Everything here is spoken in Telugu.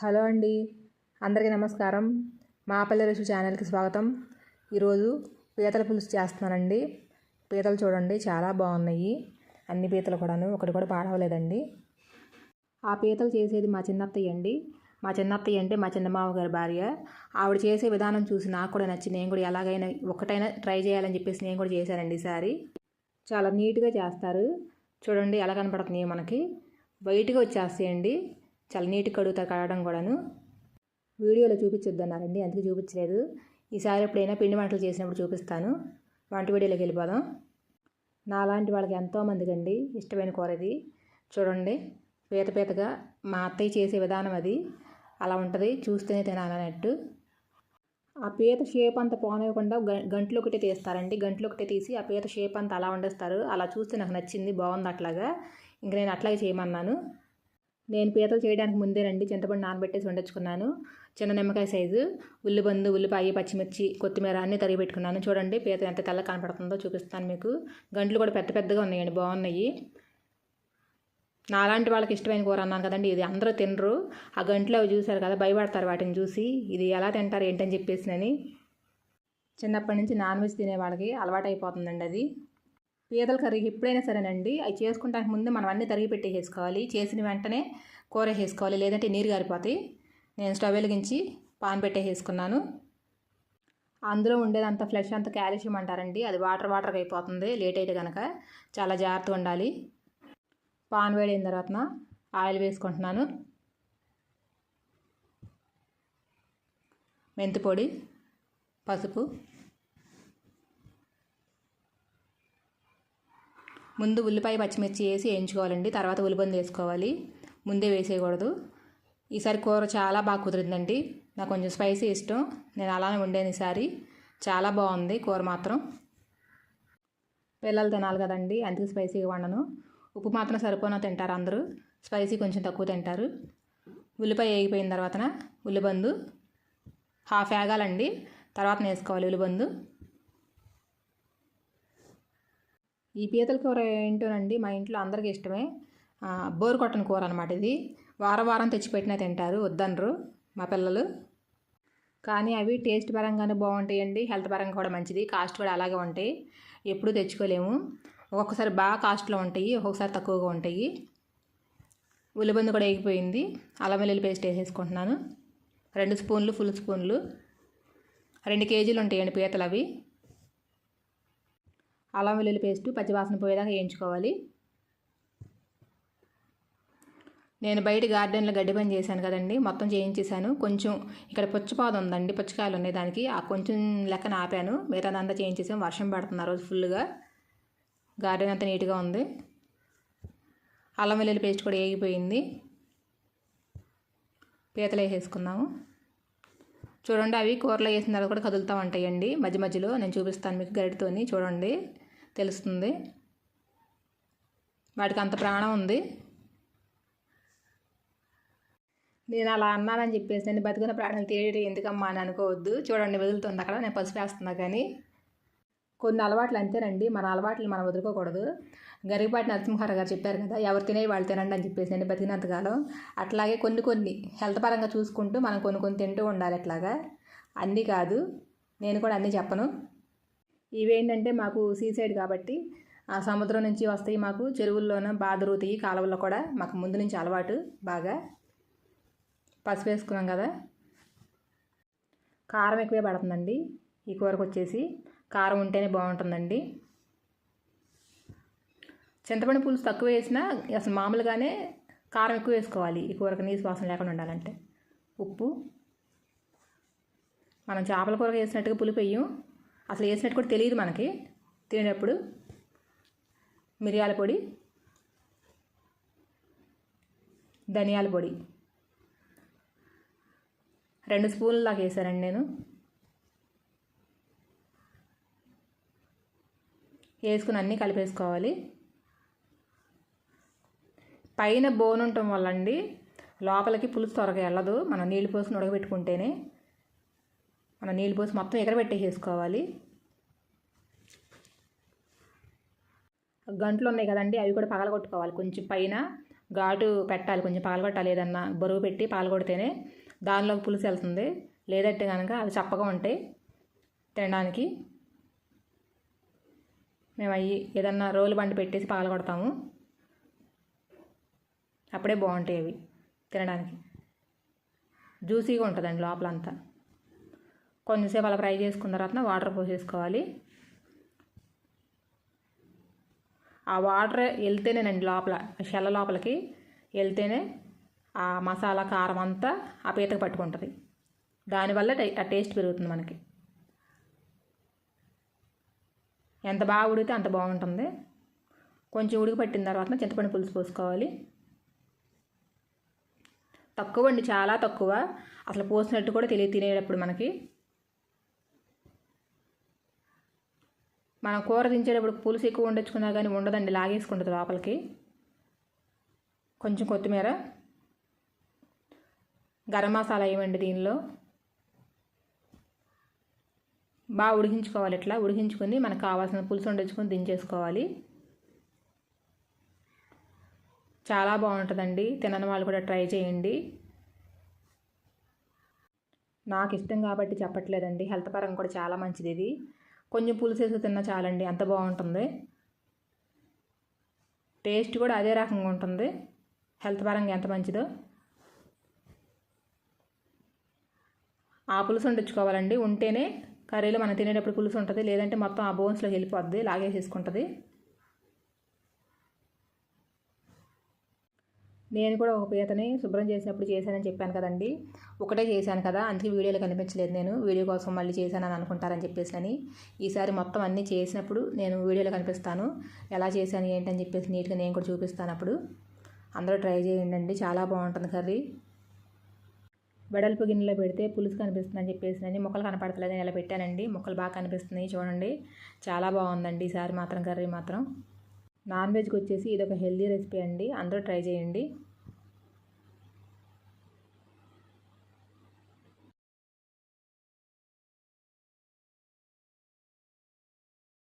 హలో అండి. అందరికీ నమస్కారం. మా పల్లె రుచి ఛానల్కి స్వాగతం. ఈరోజు పీతల పులుసు చేస్తున్నానండి. పీతలు చూడండి చాలా బాగున్నాయి. అన్ని పీతలు కూడాను ఒకటి కూడా పాడవలేదండి. ఆ పీతలు చేసేది మా చిన్నత్తయ్య అండి. మా చిన్నత్తయ్య అంటే మా చిన్నమావ గారి భార్య. ఆవిడ చేసే విధానం చూసి నాకు కూడా నచ్చి నేను కూడా ఎలాగైనా ఒకటైనా ట్రై చేయాలని చెప్పేసి నేను కూడా చేశానండి ఈసారి చాలా నీట్గా చేస్తారు. చూడండి ఎలా కనపడుతున్నాయి మనకి. వైట్గా వచ్చేస్తాయండి. చాలా నీట్గా కడుగుతా కడగడం కూడాను. వీడియోలో చూపించొద్దన్నారండి అందుకే చూపించలేదు. ఈసారి ఎప్పుడైనా పిండి వంటలు చేసినప్పుడు చూపిస్తాను. వంట వీడియోలోకి వెళ్ళిపోదాం. నాలాంటి వాళ్ళకి ఎంతోమందికి అండి ఇష్టమైన కూర ఇది చూడండి పీత పీతగా మా అత్తయ్య చేసే విధానం అది. అలా ఉంటుంది చూస్తేనే తినాలన్నట్టు. ఆ పీత షేప్ అంతా పోనివ్వకుండా గ గంటలు ఒకటే తీస్తారండి. గంటలు ఒకటే తీసి ఆ పీత షేప్ అంతా అలా వండేస్తారు. అలా చూస్తే నాకు నచ్చింది బాగుంది అట్లాగా. ఇంక నేను అట్లాగే చేయమన్నాను. నేను పీతలు చేయడానికి ముందేనండి చింతపండు నానబెట్టేసి వండుకున్నాను చిన్న నిమ్మకాయ సైజు ఉల్లిబందు ఉల్లిపాయ పచ్చిమిర్చి కొత్తిమీర అన్నీ తరిగి పెట్టుకున్నాను. చూడండి పీత ఎంత తెల్ల కనపడుతుందో చూపిస్తాను మీకు. గంటలు కూడా పెద్ద పెద్దగా ఉన్నాయండి బాగున్నాయి. నాలాంటి వాళ్ళకి ఇష్టమైన కూర అన్నాను కదండి ఇది అందరూ తినరు. ఆ గంటలో అవి చూశారు కదా భయపడతారు వాటిని చూసి. ఇది ఎలా తింటారు ఏంటని చెప్పేసి అని చిన్నప్పటి నుంచి నాన్ వెజ్ తినే వాళ్ళకి అలవాటు అయిపోతుందండి అది. పీతల కర్రీ ఎప్పుడైనా సరేనండి. అవి చేసుకుంటానికి ముందు మనం అన్నీ తరిగి పెట్టేసుకోవాలి చేసిన వెంటనే కూర వేసుకోవాలి లేదంటే నీరు గారిపోతాయి. నేను స్టవ్ వెలిగించి పాన్ పెట్టేసుకున్నాను అందులో ఉండేదంతా ఫ్లెష్ అంత కాల్షియం అంటారండి. అది వాటర్ వాటర్గా అయిపోతుంది. లేట్ అయితే కనుక చాలా జాగ్రత్తగా ఉండాలి. పాన్ వేడైన తర్వాత ఆయిల్ వేసుకుంటున్నాను. మెంతి పొడి పసుపు ముందు ఉల్లిపాయ పచ్చిమిర్చి వేసి వేయించుకోవాలండి. తర్వాత ఉల్లిపంది వేసుకోవాలి. ముందే వేసేయకూడదు. ఈసారి కూర చాలా బాగా కుదిరిందండి. నాకు కొంచెం స్పైసీ ఇష్టం. నేను అలానే వండాను ఈసారి. చాలా బాగుంది కూర మాత్రం. పిల్లలు తినాలి కదండి. అందుకే స్పైసీగా వండను. ఉప్పు మాత్రం సరిపోనా తింటారు అందరూ. స్పైసీ కొంచెం తక్కువ తింటారు. ఉల్లిపాయ వేగిపోయిన తర్వాత ఉల్లిబందు హాఫ్ వేగాలండి. తర్వాత వేసుకోవాలి ఉల్లిబందు. ఈ పీతల కూర ఏంటోనండి మా ఇంట్లో అందరికీ ఇష్టమే. బోరు కొట్టని కూర అనమాట ఇది. వారం వారం తెచ్చిపెట్టినా తింటారు వద్దనరు మా పిల్లలు. కానీ అవి టేస్ట్ పరంగానే బాగుంటాయండి హెల్త్ పరంగా కూడా మంచిది కాస్ట్ కూడా అలాగే ఉంటాయి. ఎప్పుడూ తెచ్చుకోలేము. ఒక్కొక్కసారి బాగా కాస్ట్లో ఉంటాయి ఒక్కొక్కసారి తక్కువగా ఉంటాయి. ఉల్లిబంది కూడా వేగిపోయింది అల్లం వెల్లుల్లి పేస్ట్ వేసేసుకుంటున్నాను. రెండు స్పూన్లు ఫుల్ స్పూన్లు. రెండు కేజీలు ఉంటాయండి పీతలు అవి అల్లం వెల్లుల్లి పేస్ట్ పచ్చివాసన పోయేదాకా వేయించుకోవాలి. నేను బయట గార్డెన్లో గడ్డి పని చేశాను కదండి మొత్తం చేయించేశాను. కొంచెం ఇక్కడ పుచ్చపాదు ఉందండి పుచ్చకాయలు ఉన్నాయి దానికి. ఆ కొంచెం లెక్కన ఆపాను మిగతాదంతా చేయించేసాము వర్షం పడుతుంది ఆ రోజు ఫుల్గా. గార్డెన్ అంతా నీట్గా ఉంది. అల్లం వెల్లుల్లి పేస్ట్ కూడా వేగిపోయింది. పీతలు వేసేసుకుందాము. చూడండి అవి కూరలో వేసిన తర్వాత కూడా కదులుతూ ఉంటాయండి. మధ్య మధ్యలో నేను చూపిస్తాను మీకు గరిటతోని. చూడండి తెలుస్తుంది. వాటికి అంత ప్రాణం ఉంది. నేను అలా అన్నానని చెప్పేసి నేను బతుకున్న ప్రాణాలు తీయడం ఎందుకమ్మా అని అనుకోవద్దు. చూడండి వదులుతుంది అక్కడ. నేను పసుపు వేస్తున్నా కానీ. కొన్ని అలవాట్లు అంతేనండి. మన అలవాట్లు మనం వదులుకోకూడదు. గరిపాటి నరసింహారావు గారు చెప్పారు కదా ఎవరు తినే వాళ్ళు తినండి అని చెప్పేసి నేను బతికినంతకాలం అట్లాగే కొన్ని కొన్ని హెల్త్ పరంగా చూసుకుంటూ మనం కొన్ని కొన్ని తింటూ ఉండాలి అట్లాగా. అన్నీ కాదు నేను కూడా అన్నీ చెప్పను. ఇవేంటంటే మాకు సీసైడ్ కాబట్టి ఆ సముద్రం నుంచి వస్తాయి మాకు చెరువుల్లోన బాధరుతాయి కాలువల్లో కూడా మాకు ముందు నుంచి అలవాటు బాగా. పసుపు వేసుకున్నాం కదా. కారం ఎక్కువే పడుతుందండి. ఈ కూరకు వచ్చేసి కారం ఉంటేనే బాగుంటుందండి. చింతపండు పులుసు తక్కువ వేసినా అసలు మామూలుగానే కారం ఎక్కువ వేసుకోవాలి. ఈ కూరకు నీసు వాసన లేకుండా ఉండాలంటే. ఉప్పు. మనం చేపల కూర వేసినట్టుగా పులుపు వేయం. అసలు వేసినట్టు కూడా తెలియదు మనకి. తినేటప్పుడు మిరియాల పొడి ధనియాల పొడి. రెండు స్పూన్లు దాకా వేసానండి నేను. వేసుకుని అన్నీ కలిపేసుకోవాలి. పైన బోన్ ఉండటం వల్ల అండి లోపలికి పులుసు త్వరగా వెళ్ళదు. మనం నీళ్ళు పోసి ఉడకబెట్టుకుంటేనే మనం నీళ్ళు పోసి మొత్తం ఎగరబెట్టేసేసుకోవాలి. గంటలు ఉన్నాయి కదండి అవి కూడా పగలగొట్టుకోవాలి. కొంచెం పైన ఘాటు పెట్టాలి. కొంచెం పగలగొట్టాలి. ఏదన్నా బరువు పెట్టి పగలగొడితేనే దానిలోకి పులుసు వెళ్తుంది. లేదంటే కనుక అవి చప్పగా ఉంటాయి తినడానికి. మేము అవి ఏదన్నా రోలు బండి పెట్టేసి పాల్గొడతాము. అప్పుడే బాగుంటాయి అవి తినడానికి. జ్యూసీగా ఉంటుందండి లోపలంతా. కొంచెంసేపు అలా ఫ్రై చేసుకున్న తర్వాత వాటర్ పోసేసుకోవాలి. ఆ వాటర్ వెళ్తేనేనండి లోపల షెల్ల లోపలికి వెళ్తేనే ఆ మసాలా కారం అంతా ఆ పీతకు పట్టుకుంటుంది. దానివల్ల టై- ఆ టేస్ట్ పెరుగుతుంది మనకి. ఎంత బాగా ఉడికితే అంత బాగుంటుంది. కొంచెం ఉడికి పట్టిన తర్వాత చింతపండు పులుసు పోసుకోవాలి. తక్కువ అండి చాలా తక్కువ. అసలు పోసినట్టు కూడా తెలియ తినేటప్పుడు మనకి. మనం కూర దించేటప్పుడు పులుసు ఎక్కువ వండించుకున్నా కానీ ఉండదండి లాగేసుకుంటుంది లోపలికి. కొంచెం కొత్తిమీర గరం మసాలా వేయండి దీనిలో? బాగా ఉడికించుకోవాలి ఇట్లా ఉడికించుకొని మనకు కావాల్సిన పులుసు వండించుకొని దించేసుకోవాలి. చాలా బాగుంటుందండి. తినని వాళ్ళు కూడా ట్రై చేయండి. నాకు ఇష్టం కాబట్టి చెప్పట్లేదండి. హెల్త్ పరంగా కూడా చాలా మంచిది ఇది. కొంచెం పులుసు వేసి తిన్నా చాలండి. అంత బాగుంటుంది. టేస్ట్ కూడా అదే రకంగా ఉంటుంది. హెల్త్ పరంగా ఎంత మంచిదో. ఆ పులుసు వండించుకోవాలండి. ఉంటేనే కర్రీలో మనం తినేటప్పుడు పులుసు ఉంటుంది లేదంటే మొత్తం ఆ బోన్స్లోకి వెళ్ళిపోద్ది లాగేసేసుకుంటుంది. నేను కూడా ఒక పీతని శుభ్రం చేసినప్పుడు చేశానని చెప్పాను కదండి. ఒకటే చేశాను కదా అందుకే వీడియోలో కనిపించలేదు నేను. వీడియో కోసం మళ్ళీ చేశానని అనుకుంటారని చెప్పేసి అని. ఈసారి మొత్తం అన్నీ చేసినప్పుడు నేను వీడియోలో కనిపిస్తాను. ఎలా చేశాను ఏంటని చెప్పేసి నీట్గా నేను కూడా చూపిస్తాను అప్పుడు. అందరూ ట్రై చేయండి చాలా బాగుంటుంది కర్రీ. వెడల్పు గిన్నెలో పెడితే పులుసు కనిపిస్తుందని చెప్పేసి అని ముక్కలు కనపడతలేదని ఇలా పెట్టానండి ముక్కలు బాగా కనిపిస్తున్నాయి చూడండి. చాలా బాగుందండి ఈసారి మాత్రం కర్రీ మాత్రం. నాన్ వెజ్కి వచ్చేసి ఇది ఒక హెల్దీ రెసిపీ అండి. అందరూ ట్రై చేయండి.